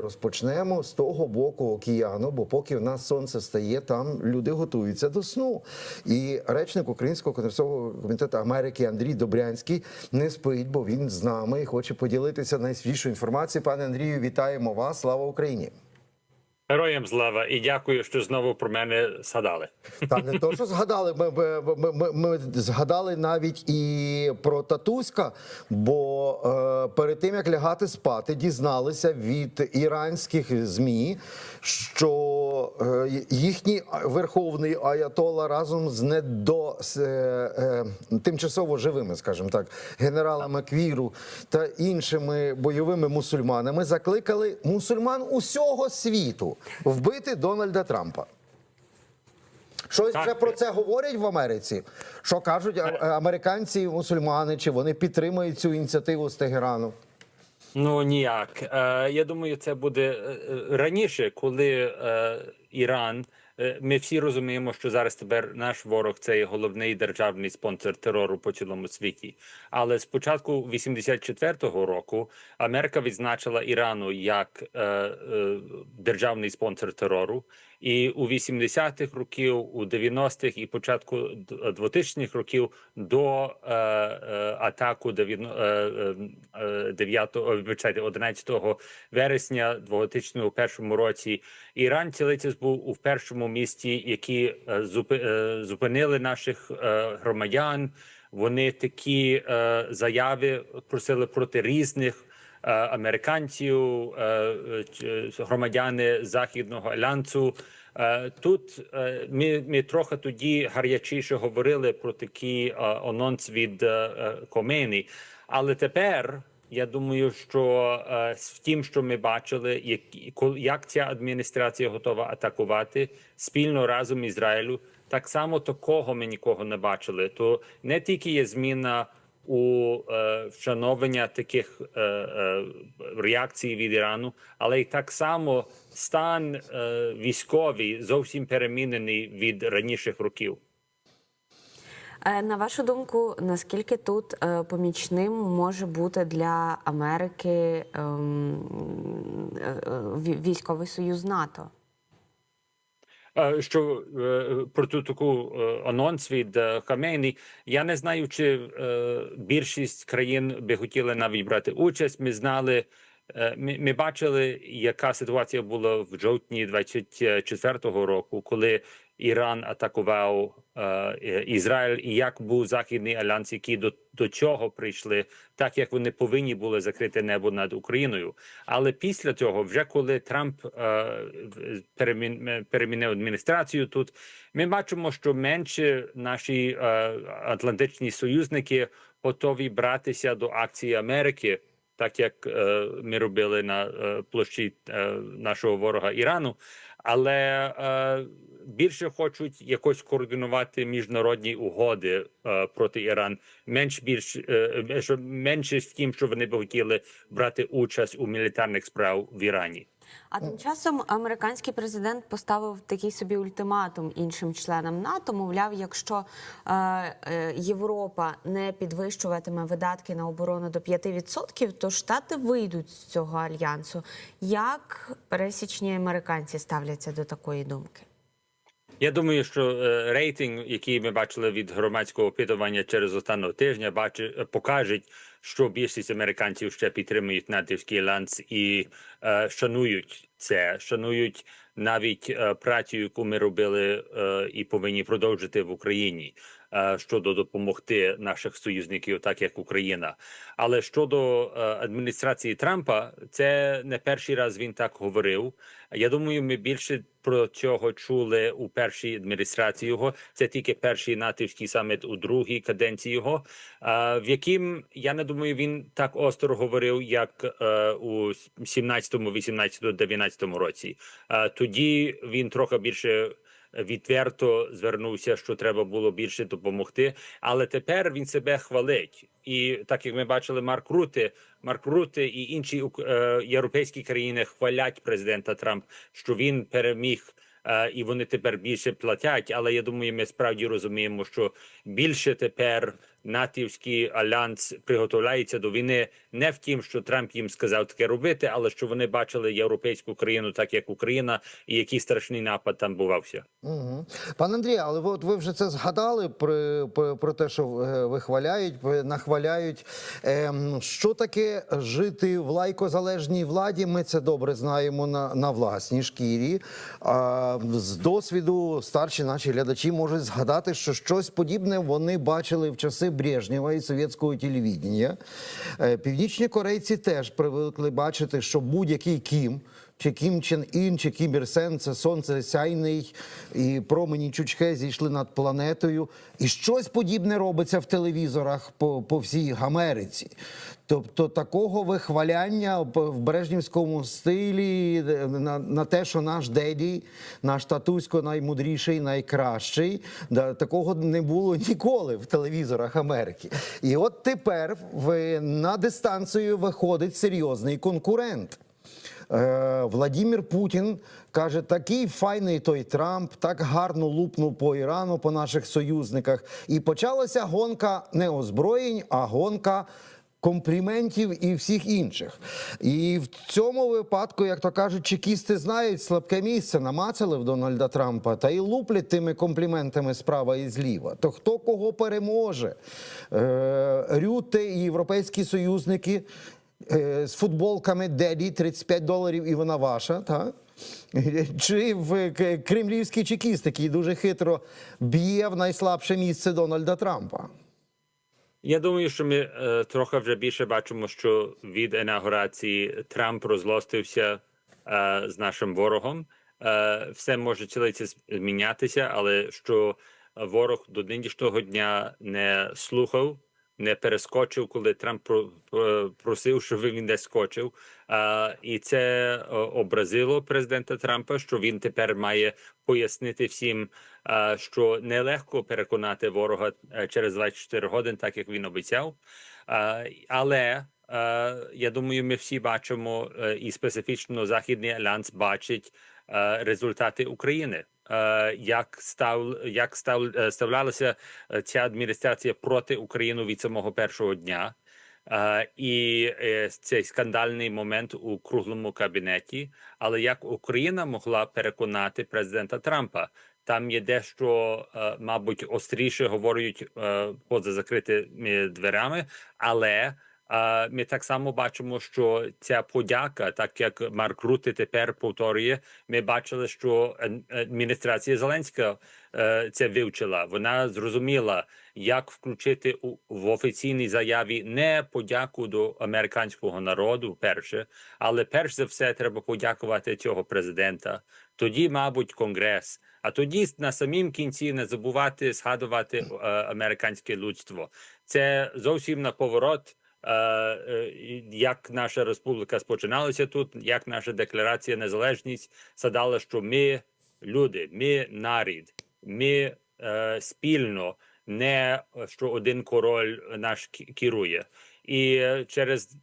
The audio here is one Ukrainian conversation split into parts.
Розпочнемо з того боку океану, бо поки в нас сонце стає, там люди готуються до сну. І речник Українського конгресового комітету Америки Андрій Добрянський не спить, бо він з нами і хоче поділитися найсвіжішою інформацією. Пане Андрію, вітаємо вас! Слава Україні! Героям слава і дякую, що знову про мене згадали. Та не то, що згадали. Ми, ми, ми, ми, згадали навіть і про Татуська, бо е, перед тим як лягати спати, дізналися від іранських змі, що е, їхній верховний аятола разом з недо е, е, тимчасово живими, скажімо так, генералами Квіру та іншими бойовими мусульманами закликали мусульман усього світу вбити Дональда Трампа. Щось Так. вже про це говорять в Америці. Що кажуть американці і мусульмани, чи вони підтримують цю ініціативу з Тегерану? Ну ніяк. Е, я думаю, це буде е, е, раніше, коли Іран. Е, Ми всі розуміємо, що зараз тепер наш ворог це є головний державний спонсор терору по цілому світі. Але з початку 84-го року Америка відзначила Ірану як е, е, державний спонсор терору. І у 80-х років, у 90-х і початку 2000-х років до е, е, атаку 9, вибачайте, 11 вересня 2001 році Іран цілитись був у першому місті, які е, е, зупинили наших е, громадян. Вони такі заяви просили проти різних американців, громадяни Західного альянсу. Тут ми, ми трохи тоді гарячіше говорили про такий анонс від Комені, але тепер. Я думаю, що е, в тім, що ми бачили, як, як ця адміністрація готова атакувати спільно разом Ізраїлю, так само такого ми нікого не бачили. То не тільки є зміна у е, вшановлення таких е, е, реакцій від Ірану, але й так само стан е, військовий зовсім перемінений від раніших років. Е, На вашу думку, наскільки тут е, помічним може бути для Америки ем, е, ві- військовий союз НАТО? Що про ту таку анонс від Хамейні, я не знаю, чи більшість країн би хотіли навіть брати участь. Ми знали, ми, ми бачили, яка ситуація була в жовтні 24-го року, коли Іран атакував е, е, Ізраїль, і як був західний альянс, які до, до цього прийшли, так як вони повинні були закрити небо над Україною. Але після цього, вже коли Трамп е, перемін, е, перемінив адміністрацію, тут ми бачимо, що менше наші е, атлантичні союзники готові братися до акції Америки. Так як е, ми робили на е, площі е, нашого ворога Ірану, але е, більше хочуть якось координувати міжнародні угоди е, проти Іран, менш більш е, менше в тім, що вони б хотіли брати участь у мілітарних справ в Ірані. А тим часом американський президент поставив такий собі ультиматум іншим членам НАТО. Мовляв, якщо е, е, Європа не підвищуватиме видатки на оборону до 5%, то Штати вийдуть з цього альянсу. Як пересічні американці ставляться до такої думки? Я думаю, що е, рейтинг, який ми бачили від громадського опитування через останнього тижня, бачить покаже, покажуть, що більшість американців ще підтримують натівський ланц і е, шанують це, шанують навіть е, працю, яку ми робили е, і повинні продовжити в Україні. Е, Щодо допомогти наших союзників, так як Україна, але щодо е, адміністрації Трампа, це не перший раз він так говорив. Я думаю, ми більше про цього чули у першій адміністрації його. Це тільки перший натівський саміт у другій каденції його, е, в яким я не думаю, він так остро говорив, як у 17-му, 18-му, 19-му році. Тоді він трохи більше. Відверто звернувся, що треба було більше допомогти, але тепер він себе хвалить. І так як ми бачили, Марк Рути, Марк Рути і інші е, європейські країни хвалять президента Трамп, що він переміг. е, І вони тепер більше платять. Але я думаю, ми справді розуміємо, що більше тепер натівський альянс приготовляється до війни не в тім, що Трамп їм сказав таке робити, але що вони бачили європейську країну, так як Україна, і який страшний напад там бувався. Угу. Пане Андрію, але от ви вже це згадали про, про, про те, що е, вихваляють, нахваляють. Ем, що таке жити в лайкозалежній владі? Ми це добре знаємо на, на власній шкірі. А, з досвіду старші наші глядачі можуть згадати, що щось подібне вони бачили в часи Брежнєва і совєтського телевідення. Е, Північні корейці теж привикли бачити, що будь-який кім. Чи Кім Чен Ін, чи Кім Ір Сен, це сонце сяйний і промені Чучхе зійшли над планетою. І щось подібне робиться в телевізорах по, по всій Америці. Тобто такого вихваляння в Брежнівському стилі е, на, на те, що наш деді, наш татусько наймудріший, найкращий, да, такого не було ніколи в телевізорах Америки. І от тепер в, на дистанцію виходить серйозний конкурент. Е, Владімір Путін каже: такий файний той Трамп, так гарно лупнув по Ірану, по наших союзниках. І почалася гонка не озброєнь, а гонка. Компліментів і всіх інших, і в цьому випадку, як то кажуть, чекісти знають слабке місце, намацали в Дональда Трампа та й луплять тими компліментами справа і зліва. То хто кого переможе? Е, Рюте і європейські союзники з футболками Деді 35 доларів і вона ваша, так? Чи в кремлівський чекіст, який дуже хитро б'є в найслабше місце Дональда Трампа. Я думаю, що ми е, трохи вже більше бачимо, що від інаугурації Трамп розлостився е, з нашим ворогом. Е, все може цілиться змінятися, але що ворог до нинішнього дня не слухав, не перескочив, коли Трамп про- просив, щоб він не скочив. Е, і це е, образило президента Трампа, що він тепер має пояснити всім, е, що нелегко переконати ворога е, через 24 години, так як він обіцяв. Е, Але е, я думаю, ми всі бачимо, е, і специфічно Західний альянс бачить е, результати України. Е, Як став як став е, ставлялася е, ця адміністрація проти України від самого першого дня? І цей скандальний момент у круглому кабінеті. Але як Україна могла переконати президента Трампа? Там є дещо, мабуть, остріше говорять поза закритими дверями, але ми так само бачимо, що ця подяка, так як Марк Рути тепер повторює, ми бачили, що адміністрація Зеленська е, це вивчила. Вона зрозуміла, як включити в офіційній заяві не подяку до американського народу, перше, але перш за все треба подякувати цього президента. Тоді, мабуть, конгрес. А тоді на самім кінці не забувати згадувати е, американське людство. Це зовсім на поворот. Е, е, Як наша республіка спочиналася тут, як наша декларація незалежність задала, що ми люди, ми нарід, ми е, спільно, не що один король наш керує, і через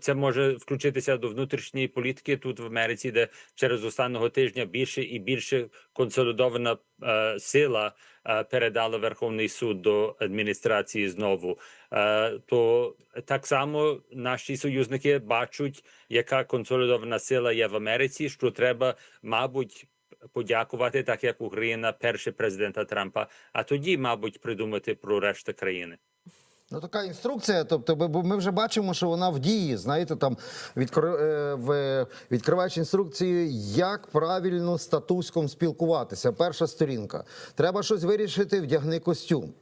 це може включитися до внутрішньої політики тут в Америці, де через останнього тижня більше і більше консолідована е, сила е, передала Верховний суд до адміністрації знову. Е, то так само наші союзники бачать, яка консолідована сила є в Америці, що треба, мабуть. Подякувати, так як Україна, перший президента Трампа, а тоді, мабуть, придумати про решту країни. Ну, така інструкція. Тобто, ми вже бачимо, що вона в дії. Знаєте, там е, відкриваєш інструкцію, як правильно з татуськом спілкуватися. Перша сторінка. Треба щось вирішити, вдягни костюм.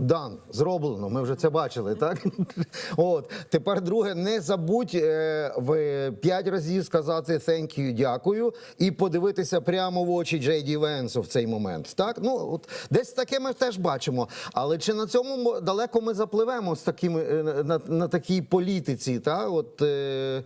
Дан, зроблено. Ми вже це бачили, так? От тепер друге, не забудь е, в п'ять разів сказати «thank you», дякую, і подивитися прямо в очі Джей Ді Венсу в цей момент. Так, ну от десь таке ми теж бачимо. Але чи на цьому далеко ми запливемо з такими е, на, на такій політиці? Та от е,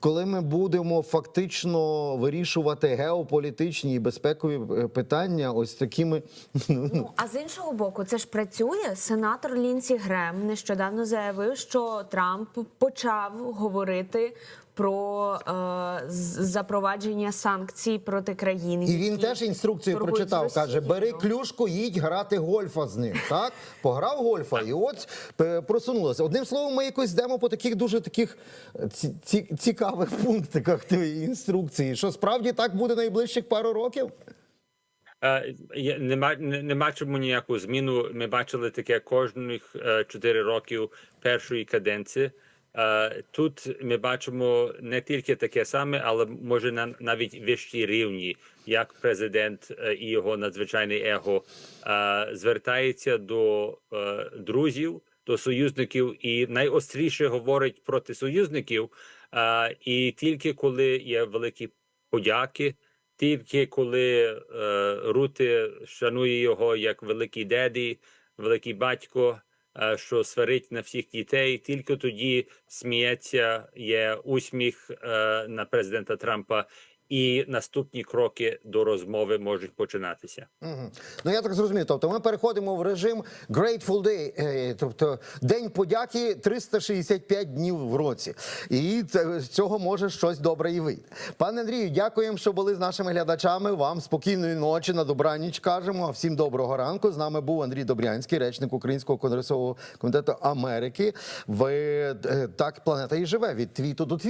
коли ми будемо фактично вирішувати геополітичні і безпекові е, питання, ось такими Ну а з іншого боку, це ж працює. Сенатор Лінсі Грем нещодавно заявив, що Трамп почав говорити про е, запровадження санкцій проти країн. І він теж інструкцію прочитав. Каже: бери клюшку, їдь грати гольфа з ним. Так пограв гольфа, і от е, просунулося. Одним словом, ми якось йдемо по таких дуже таких е, ці, ці, цікавих пунктиках тієї інструкції. Що справді так буде найближчих пару років? Е, Нема не, бачимо ніяку зміну. Ми бачили таке кожних е, чотири років першої каденції. Е, Тут ми бачимо не тільки таке саме, але може на навіть вищі рівні, як президент і його надзвичайне его звертається до друзів, до союзників і найостріше говорить проти союзників. І тільки коли є великі подяки. Тільки коли е, Рути шанує його як великий деді, великий батько, е, що сварить на всіх дітей, тільки тоді сміється, є усміх е, на президента Трампа, і наступні кроки до розмови можуть починатися. Мгм. Ну я так зрозумів. Тобто ми переходимо в режим Grateful Day, е, тобто День подяки 365 днів в році. І з цього може щось добре і вийти. Пане Андрію, дякуємо, що були з нашими глядачами. Вам спокійної ночі, на добраніч кажемо. Всім доброго ранку. З нами був Андрій Добрянський, речник Українського конгресового комітету Америки. Ви е, так планета і живе від твіту до твіту.